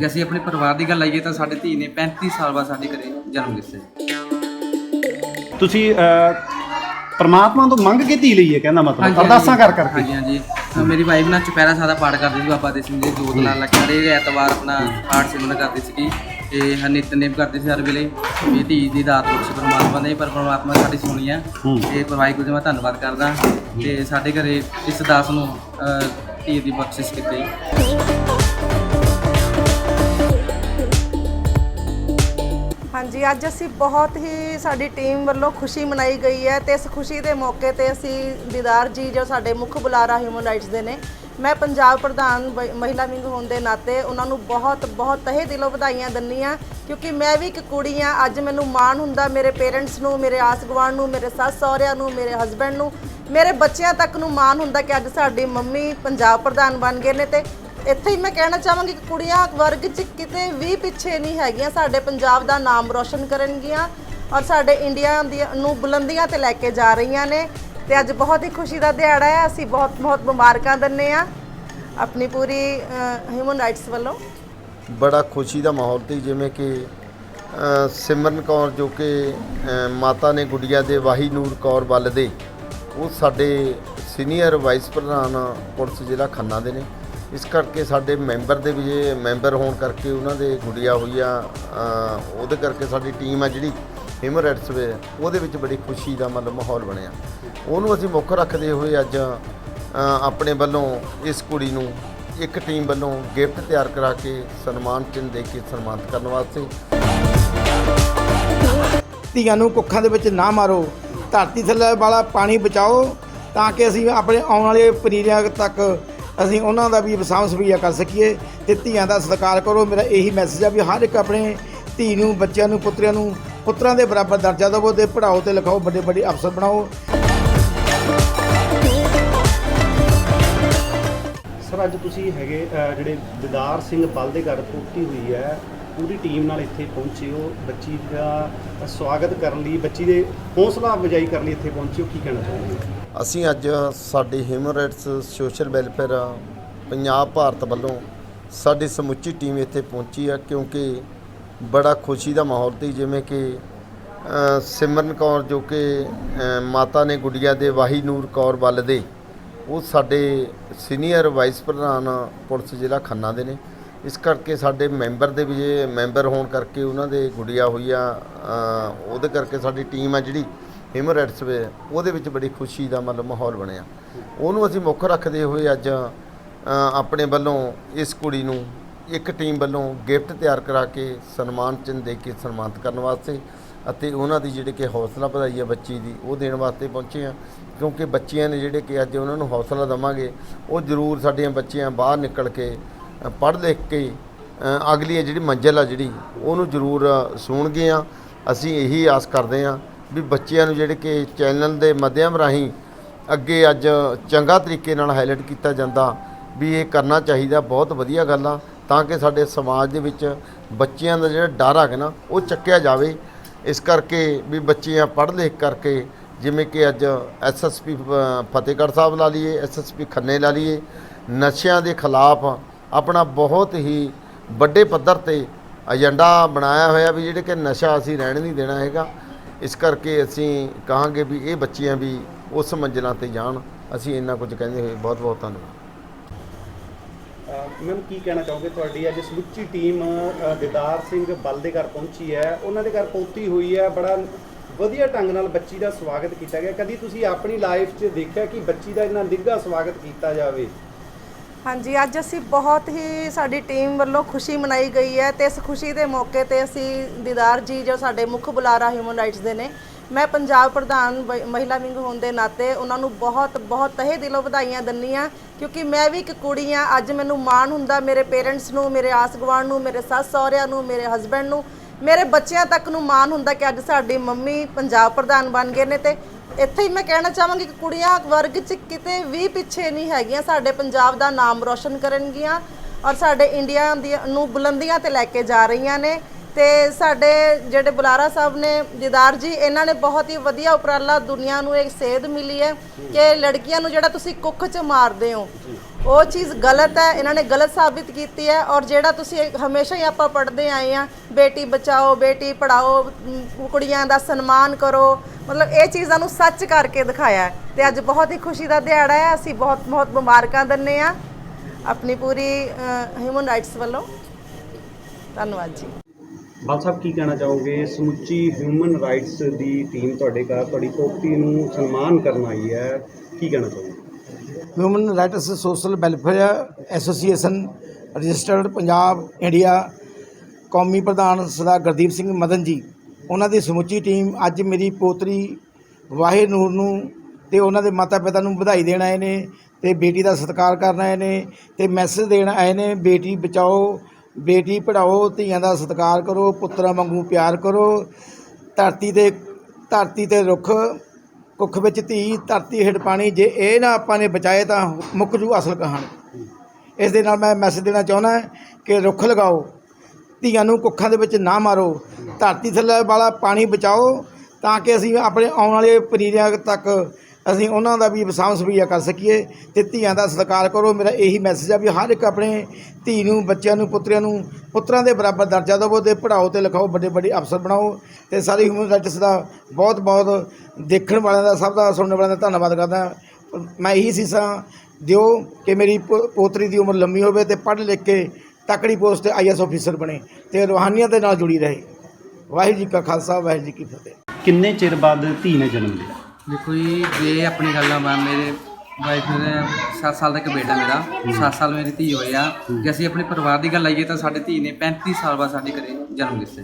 ਜੇ ਅਸੀਂ ਆਪਣੇ ਪਰਿਵਾਰ ਦੀ ਗੱਲ ਲਾਈਏ ਤਾਂ ਸਾਡੇ ਧੀ ਨੇ 35 ਸਾਲ ਬਾਅਦ ਸਾਡੇ ਘਰੇ ਜਨਮ ਲਿੱਤਾ ਤੁਸੀਂ ਪ੍ਰਮਾਤਮਾ ਤੋਂ ਮੰਗ ਕੇ ਧੀ ਲਈ ਹੈ ਕਹਿੰਦਾ ਮਤਲਬ। ਅਰਦਾਸਾਂ ਕਰ ਕਰਕੇ ਹਾਂਜੀ ਹਾਂਜੀ। ਤਾਂ ਮੇਰੀ ਵਾਈਫ ਨਾਲ ਚੁਪਹਿਰਾ ਸਾਦਾ ਪਾਠ ਕਰਦੀ ਸੀ ਬਾਬਾ ਦੇ ਸਿੰਘ ਜੀ ਜੋਤ ਲਾ ਲਾ ਕੇ ਹਰੇਕ ਐਤਵਾਰ ਆਪਣਾ ਪਾਠ ਸਿਮਰਨ ਕਰਦੀ ਸੀਗੀ। ਤੇ ਹਰ ਨਿਤਨੇਮ ਕਰਦੀ ਸੀ ਹਰ ਵੇਲੇ ਵੀ ਧੀ ਦੀ ਦਾਤ ਬਖਸ਼ ਪਰਮਾਤਮਾ ਨੇ ਪਰ ਪਰਮਾਤਮਾ ਸਾਡੀ ਸੁਣੀ ਆ। ਹੂੰ। ਤੇ ਵਾਹਿਗੁਰੂ ਜੀ ਮੈਂ ਧੰਨਵਾਦ ਕਰਦਾ। ਤੇ ਸਾਡੇ ਘਰੇ ਇਸ ਦਾਸ ਨੂੰ ਧੀ ਦੀ ਬਖਸ਼ਿਸ਼ ਕੀਤੀ। ਹਾਂਜੀ, ਅੱਜ ਅਸੀਂ ਬਹੁਤ ਹੀ ਸਾਡੀ ਟੀਮ ਵੱਲੋਂ ਖੁਸ਼ੀ ਮਨਾਈ ਗਈ ਹੈ ਤੇ ਇਸ ਖੁਸ਼ੀ ਦੇ ਮੌਕੇ ਤੇ ਅਸੀਂ ਦੀਦਾਰ ਜੀ ਜੋ ਸਾਡੇ ਮੁੱਖ ਬੁਲਾਰਾ ਹਿਊਮਨ ਰਾਈਟਸ ਦੇ ਨੇ, ਮੈਂ ਪੰਜਾਬ ਪ੍ਰਧਾਨ ਬ- ਮਹਿਲਾ ਵਿੰਗ ਹੋਣ ਦੇ ਨਾਤੇ ਉਹਨਾਂ ਨੂੰ ਬਹੁਤ ਬਹੁਤ ਤਹਿ ਦਿਲੋਂ ਵਧਾਈਆਂ ਦਿੰਦੀ ਹਾਂ, ਕਿਉਂਕਿ ਮੈਂ ਵੀ ਇੱਕ ਕੁੜੀ ਆ ਅੱਜ ਮੈਨੂੰ ਮਾਣ ਹੁੰਦਾ ਮੇਰੇ ਪੇਰੈਂਟਸ ਨੂੰ, ਮੇਰੇ ਆਸ ਗੁਆਂਢ ਨੂੰ, ਮੇਰੇ ਸੱਸ ਸਹੁਰਿਆਂ ਨੂੰ, ਮੇਰੇ ਹਸਬੰਡ ਨੂੰ, ਮੇਰੇ ਬੱਚਿਆਂ ਤੱਕ ਨੂੰ ਮਾਣ ਹੁੰਦਾ ਕਿ ਅੱਜ ਸਾਡੀ ਮੰਮੀ ਪੰਜਾਬ ਪ੍ਰਧਾਨ ਬਣ ਗਏ ਨੇ ਤੇ ਇੱਥੇ ਹੀ ਮੈਂ ਕਹਿਣਾ ਚਾਹਾਂਗੀ ਕਿ ਕੁੜੀਆਂ ਵਰਗ 'ਚ ਕਿਤੇ ਵੀ ਪਿੱਛੇ ਨਹੀਂ ਹੈਗੀਆਂ। ਸਾਡੇ ਪੰਜਾਬ ਦਾ ਨਾਮ ਰੋਸ਼ਨ ਕਰਨਗੀਆਂ ਔਰ ਸਾਡੇ ਇੰਡੀਆ ਦੀਆਂ ਨੂੰ ਬੁਲੰਦੀਆਂ ਤੇ ਲੈ ਕੇ ਜਾ ਰਹੀਆਂ ਨੇ। ਤੇ ਅੱਜ ਬਹੁਤ ਹੀ ਖੁਸ਼ੀ ਦਾ ਦਿਹਾੜਾ ਹੈ। ਅਸੀਂ ਬਹੁਤ ਬਹੁਤ ਮੁਬਾਰਕਾਂ ਦਿੰਨੇ ਆ ਆਪਣੀ ਪੂਰੀ ਹਿਊਮਨ ਰਾਈਟਸ ਵੱਲੋਂ। ਬੜਾ ਖੁਸ਼ੀ ਦਾ ਮਾਹੌਲ ਸੀ, ਜਿਵੇਂ ਕਿ ਸਿਮਰਨ ਕੌਰ ਜੋ ਕਿ ਮਾਤਾ ਨੇ ਗੁੱਡੀਆਂ ਦੇ ਵਾਹੀ ਨੂਰ ਕੌਰ ਵੱਲ ਦੇ, ਉਹ ਸਾਡੇ ਸੀਨੀਅਰ ਵਾਈਸ ਪ੍ਰਧਾਨ ਪੁਲਿਸ ਜ਼ਿਲ੍ਹਾ ਖੰਨਾ ਦੇ ਨੇ। ਇਸ ਕਰਕੇ ਸਾਡੇ ਮੈਂਬਰ ਦੇ ਵੀ ਜੇ ਮੈਂਬਰ ਹੋਣ ਕਰਕੇ ਉਹਨਾਂ ਦੇ ਗੁੱਡੀਆਂ ਹੋਈ ਆ ਉਹਦੇ ਕਰਕੇ ਸਾਡੀ ਟੀਮ ਆ ਜਿਹੜੀ ਹਿਊਮਨ ਰਾਈਟਸ ਵੇ, ਉਹਦੇ ਵਿੱਚ ਬੜੀ ਖੁਸ਼ੀ ਦਾ ਮਤਲਬ ਮਾਹੌਲ ਬਣਿਆ। ਉਹਨੂੰ ਅਸੀਂ ਮੁੱਖ ਰੱਖਦੇ ਹੋਏ ਅੱਜ ਆਪਣੇ ਵੱਲੋਂ ਇਸ ਕੁੜੀ ਨੂੰ ਇੱਕ ਟੀਮ ਵੱਲੋਂ ਗਿਫਟ ਤਿਆਰ ਕਰਾ ਕੇ ਸਨਮਾਨ ਚਿੰਨ੍ਹ ਦੇ ਕੇ ਸਨਮਾਨਿਤ ਕਰਨ ਵਾਸਤੇ। ਧੀਆਂ ਨੂੰ ਕੁੱਖਾਂ ਦੇ ਵਿੱਚ ਨਾ ਮਾਰੋ। ਧਰਤੀ ਥੱਲੇ ਵਾਲਾ ਪਾਣੀ ਬਚਾਓ ਤਾਂ ਕਿ ਅਸੀਂ ਆਪਣੇ ਆਉਣ ਵਾਲੇ ਪਨੀਰੀਆਂ ਤੱਕ ਅਸੀਂ ਉਹਨਾਂ ਦਾ ਵੀ ਵਸਾਮ ਸਵੀਆ ਕਰ ਸਕੀਏ ਤੇ ਧੀਆਂ ਦਾ ਸਤਿਕਾਰ ਕਰੋ। ਮੇਰਾ ਇਹੀ ਮੈਸੇਜ ਆ ਵੀ ਹਰ ਇੱਕ ਆਪਣੇ ਧੀ ਨੂੰ, ਬੱਚਿਆਂ ਨੂੰ, ਪੁੱਤਰਿਆਂ ਨੂੰ, ਪੁੱਤਰਾਂ ਦੇ ਬਰਾਬਰ ਦਰਜਾ ਦੇਵੋ ਤੇ ਪੜਾਓ ਤੇ ਲਿਖਾਓ, ਵੱਡੇ ਵੱਡੇ ਅਫਸਰ ਬਣਾਓ। ਸਰ, ਅੱਜ ਤੁਸੀਂ ਹੈਗੇ ਜਿਹੜੇ ਦਿਦਾਰ ਸਿੰਘ ਬਲ ਦੇ ਘਰ ਪੋਤੀ ਹੋਈ ਹੈ ਪੂਰੀ ਟੀਮ ਨਾਲ ਇੱਥੇ ਪਹੁੰਚੇ ਹੋ, ਬੱਚੀ ਦਾ ਸਵਾਗਤ ਕਰਨ ਲਈ, ਬੱਚੀ ਦੇ ਹੌਸਲਾ ਅਫਜ਼ਾਈ ਕਰਨ ਲਈ ਇੱਥੇ ਪਹੁੰਚੇ ਹੋ, ਕੀ ਕਹਿਣਾ ਚਾਹੁੰਦੇ ਹੋ ਅਸੀਂ ਅੱਜ ਸਾਡੇ human rights social welfare Punjab Bharat ਵੱਲੋਂ ਸਾਡੀ ਸਮੁੱਚੀ ਟੀਮ ਇੱਥੇ ਪਹੁੰਚੀ ਆ, ਕਿਉਂਕਿ ਬੜਾ ਖੁਸ਼ੀ ਦਾ ਮਾਹੌਲ ਸੀ, ਜਿਵੇਂ ਕਿ ਸਿਮਰਨ ਕੌਰ ਜੋ ਕਿ ਮਾਤਾ ਨੇ ਗੁੱਡੀਆਂ ਦੇ ਵਾਹੀ ਨੂਰ ਕੌਰ ਵੱਲ ਦੇ, ਉਹ ਸਾਡੇ ਸੀਨੀਅਰ ਵਾਈਸ ਪ੍ਰਧਾਨ ਪੁਲਿਸ ਜ਼ਿਲ੍ਹਾ ਖੰਨਾ ਦੇ ਨੇ। ਇਸ ਕਰਕੇ ਸਾਡੇ ਮੈਂਬਰ ਦੇ ਵੀ ਇਹ ਮੈਂਬਰ ਹੋਣ ਕਰਕੇ ਉਹਨਾਂ ਦੇ ਗੁੱਡੀਆਂ ਹੋਈਆਂ ਅ, ਉਹਦੇ ਕਰਕੇ ਸਾਡੀ ਟੀਮ ਆ ਜਿਹੜੀ ਹਿਊਮਨ ਰਾਈਟਸ ਵੇ ਉਹਦੇ ਵਿੱਚ ਬੜੀ ਖੁਸ਼ੀ ਦਾ ਮਤਲਬ ਮਾਹੌਲ ਬਣਿਆ। ਉਹਨੂੰ ਅਸੀਂ ਮੁੱਖ ਰੱਖਦੇ ਹੋਏ ਅੱਜ ਅ, ਆਪਣੇ ਵੱਲੋਂ ਇਸ ਕੁੜੀ ਨੂੰ ਇੱਕ ਟੀਮ ਵੱਲੋਂ ਗਿਫਟ ਤਿਆਰ ਕਰਾ ਕੇ ਸਨਮਾਨ ਚਿੰਨ੍ਹ ਦੇ ਕੇ ਸਨਮਾਨਿਤ ਕਰਨ ਵਾਸਤੇ ਅਤੇ ਉਹਨਾਂ ਦੀ ਜਿਹੜੇ ਕਿ ਹੌਸਲਾ ਵਧਾਈ ਹੈ ਬੱਚੀ ਦੀ ਉਹ ਦੇਣ ਵਾਸਤੇ ਪਹੁੰਚੇ ਆ। ਕਿਉਂਕਿ ਬੱਚਿਆਂ ਨੇ ਜਿਹੜੇ ਕਿ ਅੱਜ ਉਹਨਾਂ ਨੂੰ ਹੌਸਲਾ ਦਵਾਂਗੇ ਉਹ ਜ਼ਰੂਰ ਸਾਡੀਆਂ ਬੱਚੀਆਂ ਬਾਹਰ ਨਿਕਲ ਕੇ ਪੜ੍ਹ ਲਿਖ ਕੇ ਅਗਲੀ ਅਗਲੀ ਜਿਹੜੀ ਮੰਜ਼ਿਲ ਆ ਜਿਹੜੀ, ਉਹਨੂੰ ਜ਼ਰੂਰ ਸੁਣਗੇ ਸੁਣਗੀਆਂ ਅਸੀਂ ਇਹੀ ਆਸ ਕਰਦੇ ਹਾਂ ਵੀ ਬੱਚਿਆਂ ਨੂੰ ਜਿਹੜੇ ਕਿ ਚੈਨਲ ਦੇ ਮਾਧਿਅਮ ਰਾਹੀਂ ਅੱਗੇ ਅੱਜ ਚੰਗਾ ਤਰੀਕੇ ਨਾਲ ਹਾਈਲਾਈਟ ਕੀਤਾ ਜਾਂਦਾ ਵੀ ਇਹ ਕਰਨਾ ਚਾਹੀਦਾ, ਬਹੁਤ ਵਧੀਆ ਗੱਲ ਆ। ਤਾਂ ਕਿ ਸਾਡੇ ਸਮਾਜ ਦੇ ਵਿੱਚ ਬੱਚਿਆਂ ਦਾ ਜਿਹੜਾ ਡਰ ਹੈਗਾ ਨਾ, ਉਹ ਚੱਕਿਆ ਜਾਵੇ। ਇਸ ਕਰਕੇ ਵੀ ਬੱਚਿਆਂ ਪੜ੍ਹ ਲਿਖ ਕਰਕੇ, ਜਿਵੇਂ ਕਿ ਅੱਜ ਐਸਐਸਪੀ ਫਤਿਹਗੜ੍ਹ ਸਾਹਿਬ ਲਾ ਲਈਏ ਐਸਐਸਪੀ ਖੰਨੇ ਲਾ ਲਈਏ, ਨਸ਼ਿਆਂ ਦੇ ਖਿਲਾਫ ਆਪਣਾ ਬਹੁਤ ਹੀ ਵੱਡੇ ਪੱਧਰ ਤੇ ਏਜੰਡਾ ਬਣਾਇਆ ਹੋਇਆ ਵੀ ਜਿਹੜੇ ਕਿ ਨਸ਼ਾ ਅਸੀਂ ਰਹਿਣ ਨਹੀਂ ਦੇਣਾ ਹੈਗਾ। ਇਸ ਕਰਕੇ ਅਸੀਂ ਕਹਾਂਗੇ ਵੀ ਇਹ ਬੱਚੀਆਂ ਵੀ ਉਸ ਮੰਜ਼ਿਲਾਂ ਤੇ ਜਾਣ। ਅਸੀਂ ਇੰਨਾ ਕੁਝ ਕਹਿੰਦੇ ਹੋਏ ਬਹੁਤ ਬਹੁਤ ਧੰਨਵਾਦ। ਮੈਮ ਕੀ ਕਹਿਣਾ ਚਾਹੋਗੇ? ਤੁਹਾਡੀ ਅੱਜ ਸਮੁੱਚੀ ਟੀਮ ਅ, ਦਿਦਾਰ ਸਿੰਘ ਬਲ ਦੇ ਘਰ ਪਹੁੰਚੀ ਹੈ। ਉਹਨਾਂ ਦੇ ਘਰ ਪਹੁੰਚੀ ਹੋਈ ਹੈ। ਬੜਾ ਵਧੀਆ ਢੰਗ ਨਾਲ ਬੱਚੀ ਦਾ ਸਵਾਗਤ ਕੀਤਾ ਗਿਆ। ਕਦੀ ਤੁਸੀਂ ਆਪਣੀ ਲਾਈਫ 'ਚ ਦੇਖਿਆ ਕਿ ਬੱਚੀ ਦਾ ਇੰਨਾ ਨਿੱਘਾ ਸਵਾਗਤ ਕੀਤਾ ਜਾਵੇ? ਹਾਂਜੀ, ਅੱਜ ਅਸੀਂ ਬਹੁਤ ਹੀ ਸਾਡੀ ਟੀਮ ਵੱਲੋਂ ਖੁਸ਼ੀ ਮਨਾਈ ਗਈ ਹੈ ਤੇ ਇਸ ਖੁਸ਼ੀ ਦੇ ਮੌਕੇ ਤੇ ਅਸੀਂ ਦੀਦਾਰ ਜੀ ਜੋ ਸਾਡੇ ਮੁੱਖ ਬੁਲਾਰਾ ਹਿਊਮਨ ਰਾਈਟਸ ਦੇ ਨੇ, ਮੈਂ ਪੰਜਾਬ ਪ੍ਰਧਾਨ ਬ- ਮਹਿਲਾ ਵਿੰਗ ਹੋਣ ਦੇ ਨਾਤੇ ਉਹਨਾਂ ਨੂੰ ਬਹੁਤ ਬਹੁਤ ਤਹਿ ਦਿਲੋਂ ਵਧਾਈਆਂ ਦਿੰਦੀ ਹਾਂ, ਕਿਉਂਕਿ ਮੈਂ ਵੀ ਇੱਕ ਕੁੜੀ ਆ ਅੱਜ ਮੈਨੂੰ ਮਾਣ ਹੁੰਦਾ ਮੇਰੇ ਪੇਰੈਂਟਸ ਨੂੰ, ਮੇਰੇ ਆਸ ਗੁਆਂਢ ਨੂੰ, ਮੇਰੇ ਸੱਸ ਸਹੁਰਿਆਂ ਨੂੰ, ਮੇਰੇ ਹਸਬੰਡ ਨੂੰ ਮੇਰੇ ਬੱਚਿਆਂ ਤੱਕ ਨੂੰ ਮਾਣ ਹੁੰਦਾ ਕਿ ਅੱਜ ਸਾਡੀ ਮੰਮੀ ਪੰਜਾਬ ਪ੍ਰਧਾਨ ਬਣ ਗਏ ਨੇ ਤੇ ਇੱਥੇ ਹੀ ਮੈਂ ਕਹਿਣਾ ਚਾਹਾਂਗੀ ਕਿ ਕੁੜੀਆਂ ਵਰਗ 'ਚ ਕਿਤੇ ਵੀ ਪਿੱਛੇ ਨਹੀਂ ਹੈਗੀਆਂ। ਸਾਡੇ ਪੰਜਾਬ ਦਾ ਨਾਮ ਰੋਸ਼ਨ ਕਰਨਗੀਆਂ ਔਰ ਸਾਡੇ ਇੰਡੀਆ ਦੀਆਂ ਨੂੰ ਬੁਲੰਦੀਆਂ ਤੇ ਲੈ ਕੇ ਜਾ ਰਹੀਆਂ ਨੇ ਤੇ ਸਾਡੇ ਜਿਹੜੇ ਬੁਲਾਰਾ ਸਾਹਿਬ ਨੇ, ਦੀਦਾਰ ਜੀ, ਇਹਨਾਂ ਨੇ ਬਹੁਤ ਹੀ ਵਧੀਆ ਉਪਰਾਲਾ ਦੁਨੀਆ ਨੂੰ ਇੱਕ ਸੇਧ ਮਿਲੀ ਹੈ ਕਿ ਲੜਕੀਆਂ ਨੂੰ ਜਿਹੜਾ ਤੁਸੀਂ ਕੁੱਖ 'ਚ ਮਾਰਦੇ ਹੋ ਉਹ ਚੀਜ਼ ਗਲਤ ਹੈ, ਇਹਨਾਂ ਨੇ ਗਲਤ ਸਾਬਿਤ ਕੀਤੀ ਹੈ ਔਰ ਜਿਹੜਾ ਤੁਸੀਂ ਹਮੇਸ਼ਾ ਹੀ ਆਪਾਂ ਪੜ੍ਹਦੇ ਆਏ ਆ ਬੇਟੀ ਬਚਾਓ, ਬੇਟੀ ਪੜਾਓ ਕੁੜੀਆਂ ਦਾ ਸਨਮਾਨ ਕਰੋ, ਮਤਲਬ ਇਹ ਚੀਜ਼ਾਂ ਨੂੰ ਸੱਚ ਕਰਕੇ ਦਿਖਾਇਆ ਹੈ। ਤੇ ਅੱਜ ਬਹੁਤ ਹੀ ਖੁਸ਼ੀ ਦਾ ਦਿਹਾੜਾ ਹੈ, ਅਸੀਂ ਬਹੁਤ ਬਹੁਤ ਮੁਬਾਰਕਾਂ ਦਿੰਨੇ ਆ ਆਪਣੀ ਪੂਰੀ ਹਿਊਮਨ ਰਾਈਟਸ ਵੱਲੋਂ। ਧੰਨਵਾਦ ਜੀ। ਬਾਲ ਸਾਹਿਬ, ਕੀ ਕਹਿਣਾ ਚਾਹੋਗੇ? ਸਮੁੱਚੀ ਹਿਊਮਨ ਰਾਈਟਸ ਦੀ ਟੀਮ ਤੁਹਾਡੇ ਘਰ, ਤੁਹਾਡੀ ਪੋਤੀ ਨੂੰ ਸਨਮਾਨ ਕਰਨ ਆਈ ਹੈ, ਕੀ ਕਹਿਣਾ ਚਾਹੋਗੇ? Human rights social welfare association registered Punjab India ਕੌਮੀ ਪ੍ਰਧਾਨ ਸਰਦਾਰ ਗੁਰਦੀਪ ਸਿੰਘ ਮਦਨ ਜੀ। ਉਹਨਾਂ ਦੀ ਸਮੁੱਚੀ ਟੀਮ ਅੱਜ ਮੇਰੀ ਪੋਤਰੀ ਵਾਹਿਨੂਰ ਨੂੰ ਤੇ ਉਹਨਾਂ ਦੇ ਮਾਤਾ ਪਿਤਾ ਨੂੰ ਵਧਾਈ ਦੇਣ ਆਏ ਨੇ ਤੇ ਬੇਟੀ ਦਾ ਸਤਿਕਾਰ ਕਰਨ ਆਏ ਨੇ ਤੇ ਮੈਸੇਜ ਦੇਣ ਆਏ ਨੇ, ਬੇਟੀ ਬਚਾਓ, ਬੇਟੀ ਪੜਾਓ ਧੀਆਂ ਦਾ ਸਤਿਕਾਰ ਕਰੋ, ਪੁੱਤਰਾਂ ਵਾਂਗੂ ਪਿਆਰ ਕਰੋ, ਧਰਤੀ ਤੇ ਧਰਤੀ ਤੇ ਰੁੱਖ ਕੁੱਖ ਵਿੱਚ ਧੀ ਧਰਤੀ ਹੇਠ ਪਾਣੀ, ਜੇ ਇਹ ਨਾ ਆਪਾਂ ਨੇ ਬਚਾਏ ਤਾਂ ਮੁੱਕ ਜੂ ਅਸਲ ਕਹਾਣੀ। ਇਸ ਦੇ ਨਾਲ ਮੈਂ ਮੈਸੇਜ ਦੇਣਾ ਚਾਹੁੰਦਾ ਕਿ ਰੁੱਖ ਲਗਾਓ, ਧੀਆਂ ਨੂੰ ਕੁੱਖਾਂ ਦੇ ਵਿੱਚ ਨਾ ਮਾਰੋ, ਧਰਤੀ ਥੱਲੇ ਵਾਲਾ ਪਾਣੀ ਬਚਾਓ ਤਾਂ ਕਿ ਅਸੀਂ ਆਪਣੇ ਆਉਣ ਵਾਲੇ ਪਨੀਰੀਆਂ ਤੱਕ ਅਸੀਂ ਉਹਨਾਂ ਦਾ ਵੀ ਸਾਂਭ ਸੰਭੀਆ ਕਰ ਸਕੀਏ ਤੇ ਧੀਆਂ ਦਾ ਸਤਿਕਾਰ ਕਰੋ। ਮੇਰਾ ਇਹੀ ਮੈਸੇਜ ਆ ਵੀ ਹਰ ਇੱਕ ਆਪਣੇ ਧੀ ਨੂੰ, ਬੱਚਿਆਂ ਨੂੰ, ਪੁੱਤਰਿਆਂ ਨੂੰ, ਪੁੱਤਰਾਂ ਦੇ ਬਰਾਬਰ ਦਰਜਾ ਦਿਵੋ ਤੇ ਪੜਾਓ ਤੇ ਲਿਖਾਓ ਵੱਡੇ ਵੱਡੇ ਅਫਸਰ ਬਣਾਓ ਤੇ ਸਾਰੀ ਹਿਊਮਨ ਰਾਈਟਸ ਦਾ ਬਹੁਤ ਬਹੁਤ ਦੇਖਣ ਵਾਲਿਆਂ ਦਾ, ਸਭ ਦਾ, ਸੁਣਨ ਵਾਲਿਆਂ ਦਾ ਧੰਨਵਾਦ ਕਰਦਾ। ਮੈਂ ਇਹੀ ਸੀਸਾਂ ਦਿਓ ਕਿ ਮੇਰੀ ਪੋ- ਪੋਤਰੀ ਦੀ ਉਮਰ ਲੰਮੀ ਹੋਵੇ ਤੇ ਪੜ੍ਹ ਲਿਖ ਕੇ ਤਕੜੀ ਪੋਸਟ ਤੇ ਆਈਐਸ ਅਫੀਸਰ ਬਣੇ ਤੇ ਰੂਹਾਨੀਅਤ ਦੇ ਨਾਲ ਜੁੜੀ ਰਹੇ। ਵਾਹਿਗੁਰੂ ਜੀ ਕਾ ਖਾਲਸਾ, ਵਾਹਿਗੁਰੂ ਜੀ ਕੀ ਫਤਿਹ। ਕਿੰਨੇ ਚਿਰ ਬਾਅਦ ਧੀ ਨੇ ਜਨਮ ਲਿਆ? ਦੇਖੋ ਜੀ, ਜੇ ਆਪਣੀ ਗੱਲਾਂ ਆ ਮੈਂ ਮੇਰੇ ਵਾਈਫ ਨੇ 7 ਸਾਲ ਦਾ ਇੱਕ ਬੇਟਾ ਮੇਰਾ 7 ਸਾਲ ਮੇਰੀ ਧੀ ਹੋਈ ਆ, ਜੇ ਅਸੀਂ ਆਪਣੇ ਪਰਿਵਾਰ ਦੀ ਗੱਲ ਆਈਏ ਤਾਂ ਸਾਡੇ ਧੀ ਨੇ 35 ਸਾਲ ਬਾਅਦ ਸਾਡੇ ਘਰੇ ਜਨਮ ਲਿੱਤਾ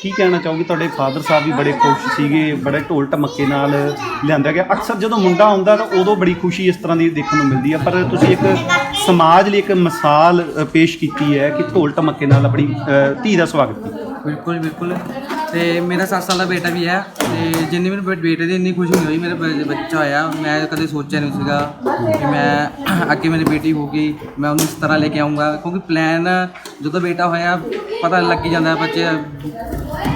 ਕੀ ਕਹਿਣਾ ਚਾਹੋਗੇ? ਤੁਹਾਡੇ ਫਾਦਰ ਸਾਹਿਬ ਵੀ ਬੜੇ ਖੁਸ਼ ਸੀਗੇ, ਬੜੇ ਢੋਲ ਢਮੱਕੇ ਨਾਲ ਲਿਆਂਦਾ ਗਿਆ। ਅਕਸਰ ਜਦੋਂ ਮੁੰਡਾ ਹੁੰਦਾ ਤਾਂ ਉਦੋਂ ਬੜੀ ਖੁਸ਼ੀ ਇਸ ਤਰ੍ਹਾਂ ਦੀ ਦੇਖਣ ਨੂੰ ਮਿਲਦੀ ਹੈ ਪਰ ਤੁਸੀਂ ਇੱਕ ਸਮਾਜ ਲਈ ਇੱਕ ਮਿਸਾਲ ਪੇਸ਼ ਕੀਤੀ ਹੈ ਕਿ ਢੋਲ ਢਮੱਕੇ ਨਾਲ ਆਪਣੀ ਧੀ ਦਾ ਸਵਾਗਤ ਕੀਤਾ ਬਿਲਕੁਲ ਬਿਲਕੁਲ। ਤੇ ਮੇਰਾ 7 ਸਾਲ ਦਾ ਬੇਟਾ ਵੀ ਹੈ ਤੇ ਜਿੰਨੀ ਮੈਨੂੰ ਬੇ- ਬੇਟੇ ਦੀ ਇੰਨੀ ਖੁਸ਼ੀ ਨਹੀਂ ਹੋਈ, ਮੇਰੇ ਬ- ਬੱਚਾ ਹੋਇਆ, ਮੈਂ ਕਦੇ ਸੋਚਿਆ ਨਹੀਂ ਸੀਗਾ ਕਿ ਮੈਂ ਅੱਗੇ ਮੇਰੀ ਬੇਟੀ ਹੋਊਗੀ, ਮੈਂ ਉਹਨੂੰ ਇਸ ਤਰ੍ਹਾਂ ਲੈ ਕੇ ਆਉਂਗਾ ਕਿਉਂਕਿ ਪਲਾਨ ਜਦੋਂ ਬੇਟਾ ਹੋਇਆ, ਪਤਾ ਲੱਗ ਹੀ ਜਾਂਦਾ ਬੱਚੇ,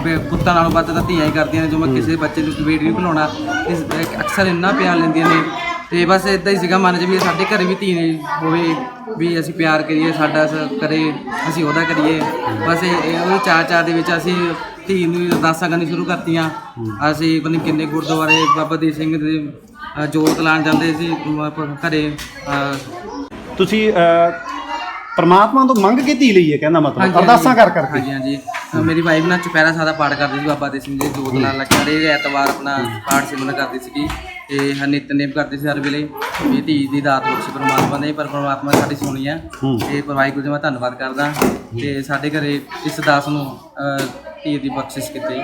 ਬੇ- ਪੁੱਤਾਂ ਨਾਲੋਂ ਵੱਧ ਤਾਂ ਧੀਆਂ ਹੀ ਕਰਦੀਆਂ ਨੇ, ਜੋ ਮੈਂ ਕਿਸੇ ਬੱਚੇ ਨੂੰ, ਬੇਟੀ ਨਹੀਂ ਭੁਲਾਉਣਾ ਇਸ, ਅਕਸਰ ਇੰਨਾ ਪਿਆਰ ਲੈਂਦੀਆਂ ਨੇ। ਤੇ ਬਸ ਇਦਾਂ ਹੀ ਸੀਗਾ ਮਨ 'ਚ ਵੀ ਸਾਡੇ ਘਰੇ ਵੀ ਧੀ ਨੇ ਹੋਵੇ ਵੀ ਅਸੀਂ ਪਿਆਰ ਕਰੀਏ ਸਾਡਾ ਸ- ਕਰੇ ਅਸੀਂ ਉਹਦਾ ਕਰੀਏ। ਬਸ ਇਹ ਇਹ ਉਹ ਚਾਰ ਚਾਰ ਦੇ ਵਿੱਚ ਅਸੀਂ ਧੀ ਨੂੰ ਅਰਦਾਸਾਂ ਕਰਨੀ ਸ਼ੁਰੂ ਕਰਤੀਆਂ। ਅਸੀਂ ਪਤਾ ਨਹੀਂ ਕਿੰਨੇ ਗੁਰਦੁਆਰੇ ਬਾਬਾ ਦੀਪ ਸਿੰਘ ਦੇ ਅ, ਜੋਤ ਲਾਉਣ ਜਾਂਦੇ ਸੀ ਪ- ਘਰੇ ਅ, ਤੁਸੀਂ ਪ੍ਰਮਾਤਮਾ ਤੋਂ ਮੰਗ ਕੇ ਧੀ ਲਈ ਹੈ ਕਹਿੰਦਾ ਮਤਲਬ ਅਰਦਾਸਾਂ ਕਰ ਕਰਕੇ। ਹਾਂਜੀ ਹਾਂਜੀ। ਅ, ਮੇਰੀ ਵਾਈਫ ਨਾਲ ਚੁਪਹਿਰਾ ਸਾਦਾ ਪਾਠ ਕਰਦੀ ਸੀ ਬਾਬਾ ਦੀਪ ਸਿੰਘ ਜੀ ਜੋਤ ਲਾਉਣ ਲੱਗ ਹਰੇਕ ਐਤਵਾਰ ਆਪਣਾ ਪਾਠ ਸਿਮਰਨ ਕਰਦੀ ਸੀਗੀ। ਤੇ ਹਰ ਨਿਤਨੇਮ ਕਰਦੀ ਸੀ ਹਰ ਵੇਲੇ ਵੀ ਧੀ ਦੀ ਦਾਤ ਬਖਸ਼ ਪਰਮਾਤਮਾ ਨੇ ਪਰ ਪਰਮਾਤਮਾ ਸਾਡੀ ਸੁਣੀ ਆ। ਹੂੰ। ਤੇ ਵਾਹਿਗੁਰੂ ਜੀ ਮੈਂ ਧੰਨਵਾਦ ਕਰਦਾ। ਤੇ ਸਾਡੇ ਘਰੇ ਇਸ ਦਾਸ ਨੂੰ ਧੀ ਦੀ ਬਖਸ਼ਿਸ਼ ਕੀਤੀ।